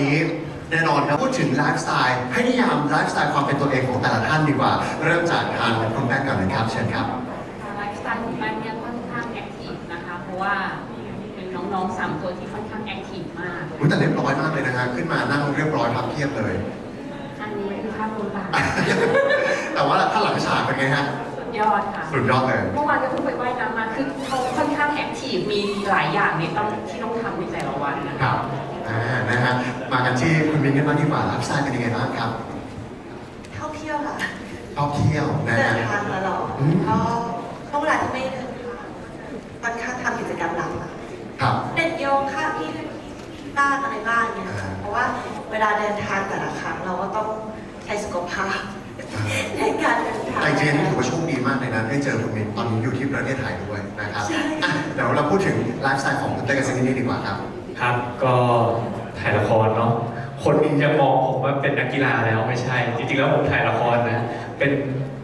นะฮะวันนี้แน่นอนครับพูดถึงไลฟ์สไตล์ให้นิยามไลฟ์สไตล์ความเป็นตัวเองของแต่ละท่านดีกว่า เริ่มจากทางคุณแป้นก่อนเลยครับเชิญครับไลฟ์สไตล์ของแป้นเนี่ยค่อนข้างแอคทีฟนะคะเพราะว่าเป็นน้องๆสามตัวที่ค่อนข้างแอคทีฟมากอุ๊ยแต่เรียบร้อยมากเลยนะฮะขึ้นมานั่งเรียบร้อยพับเพียบเลย อันนี้คือภาพรวมต่างแต่ว่าถ้าหลังฉากเป็นไงฮะสุดยอดค่ะสุดยอดเลยเมื่อวานก็เพิ่งไปว่ายน้ำมาคือเขาค่อนข้างแอคทีฟมีหลายอย่างในต้องที่ต้องทำในแต่ละวันนะคคะรับ อ่านะฮะมากันที่คุณมินกันบ้างดีกว่าไลฟ์สไตล์เป็นยังไงบ้างครับท่องเที่ยวค่ะชอบเที่ยวนะเดิฮะ นทางตลอดอืม ก็ช่วงเวลาที่ไม่เดินทางค่อนข้างทำกิจกรรมหลักอะครับ เล่นโยคะที่บ้านอะไรบ้างเนี่ยอ่าเพราะว่าเวลาเดินทางแต่ละครั้งเราก็ต้องใช้สุขภาพในการเดินทาง แต่จริงๆนี่ถือว่าโชคดีมากเลยนะได้เจอคุณมินตอนนี้อยู่ที่ประเทศไทยด้วยนะครับใช่ อะเดี๋ยวเราพูดถึงไลฟ์สไตล์ของคุณเต้ยกันสักนิดนึงดีกว่าครับ ครับก็ถ่ายละครเนาะคนจะมองผมว่าเป็นนักกีฬาแล้วไม่ใช่ จริงๆแล้วผมถ่ายละครนะ เป็น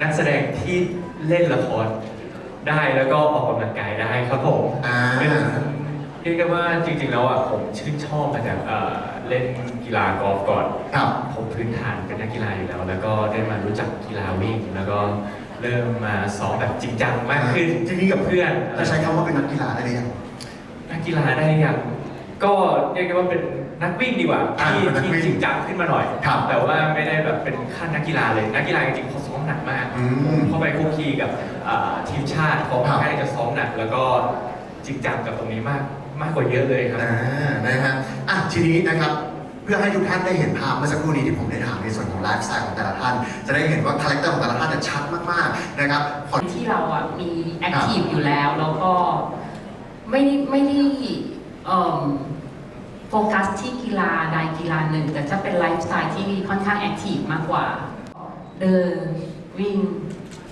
นักแสดงที่เล่นละครได้แล้วก็ออกกำลังกายได้ครับผมอ่า เป็นเรียกได้ว่าจริงๆแล้วอะผมชื่นชอบมาจากเอ่อเล่นกีฬากอล์ฟก่อน ครับผมพื้นฐานเป็นนักกีฬาอยู่แล้ว แล้วก็ได้มารู้จักกีฬาวิ่ง แล้วก็เริ่มมาซ้อมแบบจริงจังมากขึ้นที่นี่กับเพื่อนจะใช้คำว่าเป็นนักกีฬาได้หรือยังนักกีฬาได้ยัง ก็เรียกได้ว่าเป็นนักวิ่งดีกว่าอ่าที่เป็นนักที่วิ่งจริงจังขึ้นมาหน่อย ครับแต่ว่าไม่ได้แบบเป็นขั้นนักกีฬาเลย นักกีฬาจริงๆเขาซ้อมหนักมากอืมผมเข้าไปคุกคีกับอ่าทีมชาติเขาครับแค่จะซ้อมหนัก แล้วก็จริงจังกับตรงนี้มากมากกว่าเยอะเลยครับ อ่านะฮะอะทีนี้นะครับ เพื่อให้ทุกท่านได้เห็นภาพเมื่อสักครู่นี้ที่ผมได้ถามในส่วนของไลฟ์สไตล์ของแต่ละท่าน จะได้เห็นว่าคาแรคเตอร์ของแต่ละท่านเนี่ยชัดมากๆนะครับขอ ที่เราอะมีแอคทีฟอยู่แล้ว แล้วก็ไม่ได้ไม่ได้เอิ่ม โฟกัสที่กีฬาใดกีฬาหนึ่ง แต่จะเป็นไลฟ์สไตล์ที่ค่อนข้างแอคทีฟมากกว่า เดินวิ่ง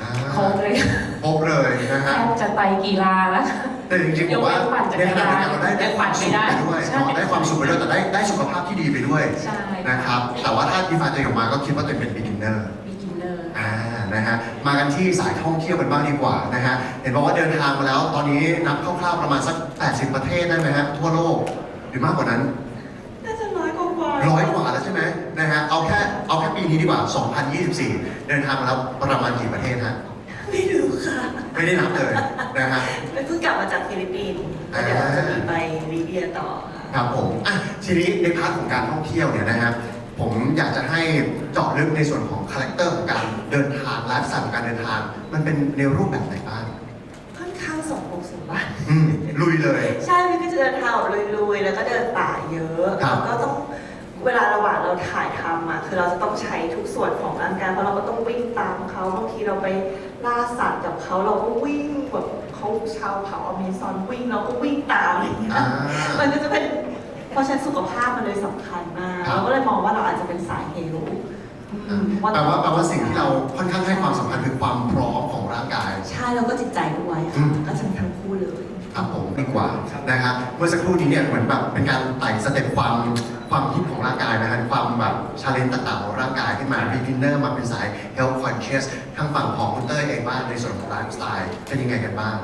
อ่าครบเลยครบเลยนะแทฮะ บจะไปกีฬาแล้ว แต่จริงๆผมว่ายกเว้นปั่นจักในรขยานณะเดียวกันเราได้ได้ความสุขไปด้วยใช่ เนาะได้ความสุขไปด้วยแต่ได้ได้สุขภาพที่ดีไปด้วยใช่นะครับ แต่ว่าถ้าดีฟายตัวเองออกมาก็คิดว่าตัวเองเป็น beginner บิกินเนอร์อ่า นะฮะมากันที่สายท่องเที่ยวกันบ้างดีกว่านะฮะเห็นบอกว่าเดินทางมาแล้ว ตอนนี้นับคร่าวๆประมาณสัก 80 ประเทศได้ไหมฮะทั่วโลกหรือมากกว่านั้นน่าจะร้อยกว่าๆร้อยกว่าแล้วใช่ไหมนะฮะเอาแค่เอาแค่ปีนี้ดีกว่า 2024 เดินทางมาแล้วประมาณกี่ประเทศฮะไม่รู้ค่ะไม่ได้นับเลยนะฮะเพิ่งกลับมาจากฟิลิปปินส์แล้วเดี๋ยวเราจะมีไปลิเบียต่อค่ะครับผมอะทีนี้ในพาร์ทของการท่องเที่ยวเนี่ยนะฮะ ผมอยากจะให้เจาะลึกในส่วนของคาแรคเตอร์ของการเดินทางไลฟ์สไตล์ของการเดินทาง มันเป็นในรูปแบบไหนบ้างค่อนข้างสมบุกสมบันอืมลุยเลย ใช่พี่ก็จะเดินทางแบบลุยๆ แล้วก็เดินป่าเยอะครับแล้วก็ต้องเวลาระหว่างเราถ่ายทำอะคือเราจะต้องใช้ทุกส่วนของร่างกายเพราะเราก็ต้องวิ่งตามเขาบางทีเราไปล่าสัตว์กับเขาเราก็วิ่งแบบเขาชาวเผ่าอเมซอนวิ่งเราก็วิ่งตามอะไรอย่างเงี้ยอ่า มันก็จะเป็น เพราะฉะนั้นสุขภาพมันเลยสำคัญมากครับ เราก็เลยมองว่าเราอาจจะเป็นสายเฮลอืมแปลว่าแปลว่าสิ่งที่เราค่อนข้างให้ความสำคัญคือความพร้อมของร่างกาย ใช่แล้วก็จิตใจด้วยอืค่ะม ก็จะมีทั้งคู่เลย ครับผมดีกว่านะครับเมื่อสักครู่นี้เนี่ยเหมือนแบบเป็นการไต่สเต็ปความความคิดของร่างกายนะฮะความแบบชาเลนจ์ต่างๆของร่างกายขึ้นมา beginner มาเป็นสาย health conscious ทางฝั่งของคุณเต้ยเองบ้างในส่วนของไลฟ์สไตล์เป็นยังไงกันบ้าง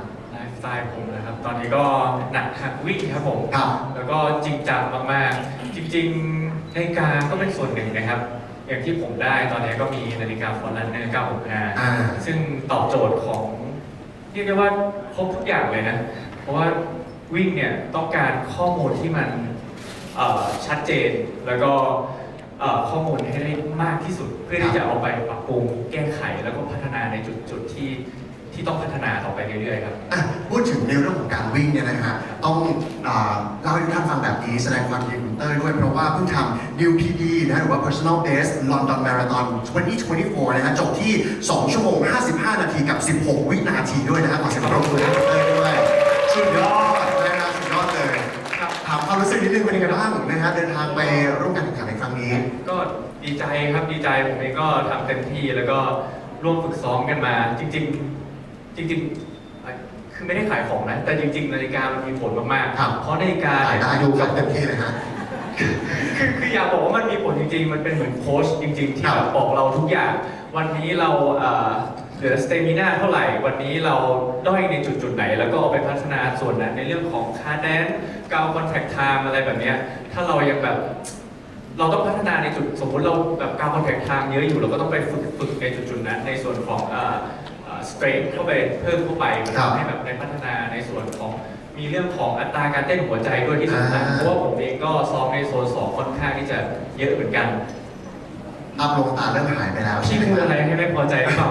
ไลฟ์สไตล์ผมนะครับ ตอนนี้ก็หนักหักวิ่งครับผม ครับ แล้วก็จริงจังมากๆ จริงๆนาฬิกาก็เป็นส่วนหนึ่งนะครับ อย่างที่ผมได้ตอนนี้ก็มีนาฬิกาฟอร์ลันเนอร์อ่า 965ซึ่งตอบโจทย์ของเรียกได้ว่าครบทุกอย่างเลยนะ เพราะว่าวิ่งเนี่ยต้องการข้อมูลที่มันเอ่อชัดเจน แล้วก็เอ่อข้อมูลให้ได้มากที่สุด เพื่อที่จะเอาไปปรับปรุงแก้ไขแล้วก็พัฒนาในจุดๆที่ ที่ต้องพัฒนาต่อไปเรื่อยๆครับ อะพูดถึงในเรื่องของการวิ่งเนี่ยนะฮะต้องอ่าเล่าให้ทุกท่านฟังแบบนี้แสดงความยินดีกับคุณเต้ยด้วยเพราะว่าเพิ่งทำ New PB นะฮะหรือว่า Personal Best London Marathon 2024 นะฮะจบที่ 2 ชั่วโมง 55 นาทีกับ 16 วินาทีด้วยนะฮะขอเสียงปรบมือให้คุณเต้ยด้วยสุดยอดนะฮะสุดยอดเลยครับถามความรู้สึกนิดนึงเป็นยังไงบ้างนะฮะเดินทางไปร่วมการแข่งขันในครั้งนี้ ก็ดีใจครับดีใจผมเองก็ทำเต็มที่แล้วก็ร่วมฝึกซ้อมกันมา จริง ๆ จริงๆเอ่อคือไม่ได้ขายของนะ แต่จริง ๆ นาฬิกามันมีผลมากครับ ๆเพราะนาฬิกาถ่ายเนี่ยได้ดูกับเต็มที่เลยฮะ คือคืออยากบอกว่ามันมีผลจริง ๆ มันเป็นเหมือนโค้ชจริง ๆ ที่ครับแบบบอกเราทุกอย่าง วันนี้เราเอ่อเหลือสเตมินาเท่าไหร่ วันนี้เราด้อยในจุดจุดๆไหน แล้วก็เอาไปพัฒนาส่วนนั้นในเรื่องของคาแดนกาวคอนแทคไทม์อะไรแบบเนี้ยถ้าเรายังแบบ เราต้องพัฒนาในจุดสมมติเราแบบกาวคอนแทคไทม์เยอะอยู่เราก็ต้องไปฝึกฝึกในจุดจุดๆนั้นในส่วนของ สเตรทเข้าไปเพิ่มเข้าไปมันครับทำให้แบบในพัฒนาในส่วนของมีเรื่องของอัตราการเต้นหัวใจด้วยที่สำคัญอ่า เพราะว่าผมเองก็ซ้อมในโซนสองค่อนข้างที่จะเยอะเหมือนกันภาพลวงตาเริ่มหายไปแล้วใช่ที่ไหมพูดคอะไรรับให้ไม่พอใจหรือเปล่า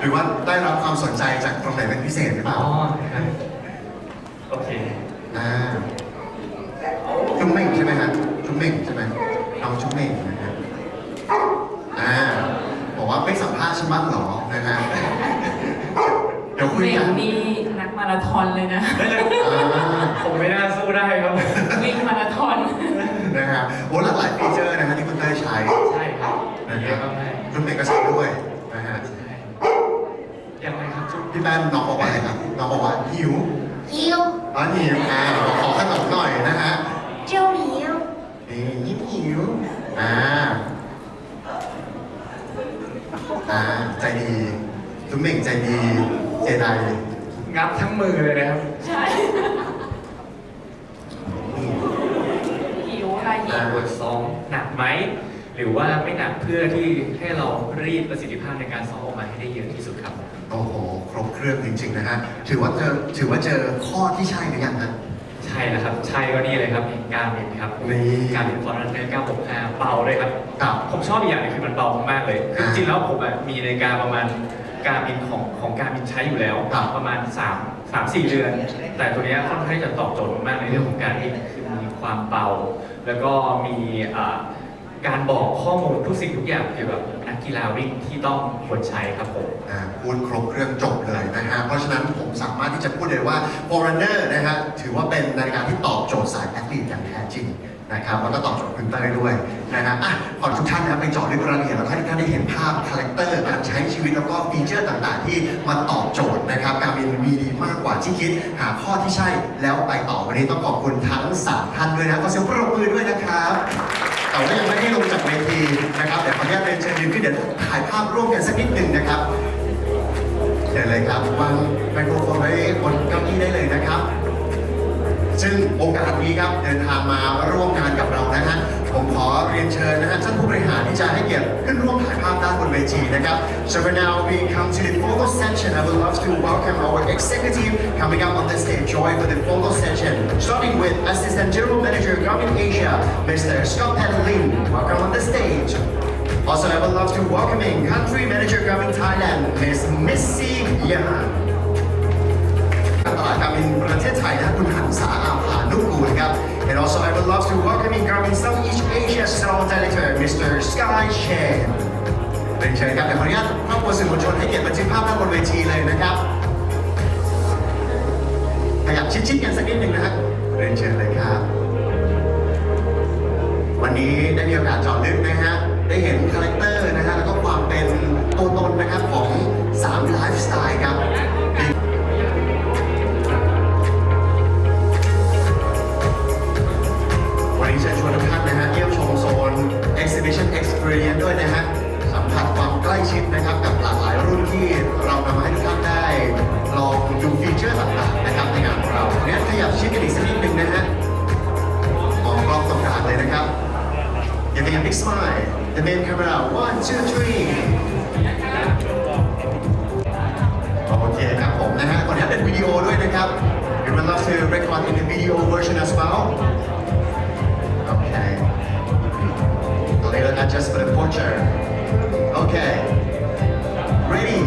หรือว่าได้รับความสนใจจากตรงไหนเป็นพิเศษหรือเปอ๋ล่า อครับโอเค อ่าจุ๊มเม่งใช่ไหมฮะจุ๊มเม่งใช่ไหมน้องจุ๊มเม่งนะฮะอ่าบอกว่าไม่สัมภาษณ์ฉันบ้างเหรอนะฮะเดี๋ยวคุย เม่ กั ง น นี่นัก มาราธอนเลยนะอ่าผมไม่น่าสู้ได้ครับ วิ่งมาราธอน นะฮะโอ้หลากหลายฟีเจอร์นะฮะที่คุณเต้ยใช้ใช่ครับนะเยครัอะบมากจุ๊มเม่งก็ใช้ด้วยนะฮะๆใช่ยังไงครับจุ๊บพี่แป้นน้องบอกว่าอะไรครับน้องบอกว่าหิวหิวอ๋อหิวอ่าขอขนมหน่อยนะฮะเจ้าหมิวนี่ยิ้มหิวอ่าอ่าใจดีทุกเม่งใจดีเจได งับทั้งมือเลยนะครับใช่นี่หิวค่ะหิกาวรบทซ้อมหนักไหม หรือว่าไม่หนักเพื่อที่ให้เรารีดประสิทธิภาพในการซ้อมออกมาให้ได้เยอะที่สุดครับ โอ้โห ครบเครื่องจริงๆนะฮะ ถือว่าเจอถือว่าเจอข้อที่ใช่หรือยังฮะ ใช่แล้วครับ ใช่ก็นี่เลยครับการเมนครับนี่การเมนฟอร์นันเนอร์965เบาเลยครับกับผมชอบอีกอย่างหนึงคือมันเบามากๆเลยคืออ่าจริงๆแล้วผมอะมีนาฬิกาประมาณ การบินของของการบินใช้อยู่แล้วครับ ประมาณ3 3 4เดือน แต่ตัวเนี้ยค่อนข้างจะตอบโจทย์มากๆในเรื่องของการที่คือมีความเบาแล้วก็มีอ่าการบอกข้อมูลทุกสิ่งทุกอย่างเกี่ยวกับนักกีฬาวิ่งที่ต้องควรใช้ครับผม อ่าพูดครบเครื่องจบเลยนะฮะ เพราะฉะนั้นผมสามารถที่จะพูดเลยว่า Forerunner นะฮะ ถือว่าเป็นนาฬิกาที่ตอบโจทย์สายแอธลีตอย่างแท้จริง นะครับแล้วก็ตอบโจทย์คุณเต้ยด้วยนะฮะอะขอทุกท่านนะครับไปเจาะลึกรายละเอียดแล้วให้ท่านได้เห็นภาพคาแรคเตอร์การใช้ชีวิตแล้วก็ฟีเจอร์ต่างๆ ที่มาตอบโจทย์นะครับการบินมีดีมากกว่าที่คิด หาข้อที่ใช่แล้วไปต่อวันนี้ต้องขอบคุณทั้งสามท่านด้วยนะขอเสียงปรบมือด้วยนะครับ แต่ว่ายังไม่ได้ลงจากเวทีนะครับเดี๋ยวขออนุญาตเรียนเชิญยืนขึ้นเดี๋ยวถ่ายภาพร่วมกันสักนิดหนึ่งนะครับเดี๋ยวเลยครับวางไมโครโฟนไว้บนเก้าอี้ได้เลยนะครับ ซึ่งโอกาสนี้ครับเดินทางมาร่วมงานกับเรานะฮะผมขอเรียนเชิญนะฮะท่านผู้บริหารที่จะให้เกียรติขึ้นร่วมถ่ายภาพด้านบนเวทีนะครับ So for now we come to the photo session I would love to welcome our executive coming up on the stage join for the photo session starting with Assistant General Manager Garmin Asia Mr. Scott Penlin welcome on the stage Also I would love to welcoming Country Manager Garmin Thailand Miss Missy Yan ตลาดการบินประเทศไทยนะคุณหันษาอาภานุกูลนะครับ and also I would love to welcome in Garmin Southeast Asia Sales Director Mr. Sky Chen เป็นเชิญครับเดี๋ยวขออนุญาตครอบครัวสื่อมวลชนให้เกียรติบันทึกภาพด้านบนเวทีเลยนะครับขยับชิดๆกันสักนิดหนึ่งนะฮะเรียนเชิญเลยครับ วันนี้ได้มีโอกาสเจาะลึกนะฮะได้เห็นคาแรคเตอร์นะฮะแล้วก็ความเป็นตัวตนนะครับของ3ไลฟ์สไตล์ครับ big smile the main camera one two three โอเคครับผมนะฮะขออนุญาตเป็นวิดีโอด้วยนะครับ We would love to record in the video version as well Okay a little adjust for the portrait Okay Ready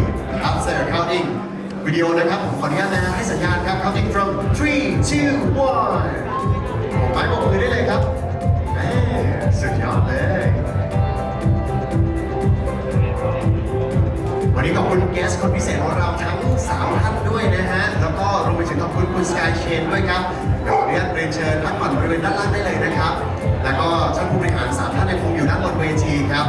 up there counting วิดีโอนะครับผมขออนุญาตนะให้สัญญาณครับ counting from three two one ผมไม้บอกมือได้เลยครับ สกายเชนด้วยครับเดี๋ยวขออนุญาตเรียนเชิญพักผ่อนบริเวณด้านล่างได้เลยนะครับ แล้วก็ท่านผู้บริหาร3ท่านยังคงอยู่ด้านบนเวทีครับ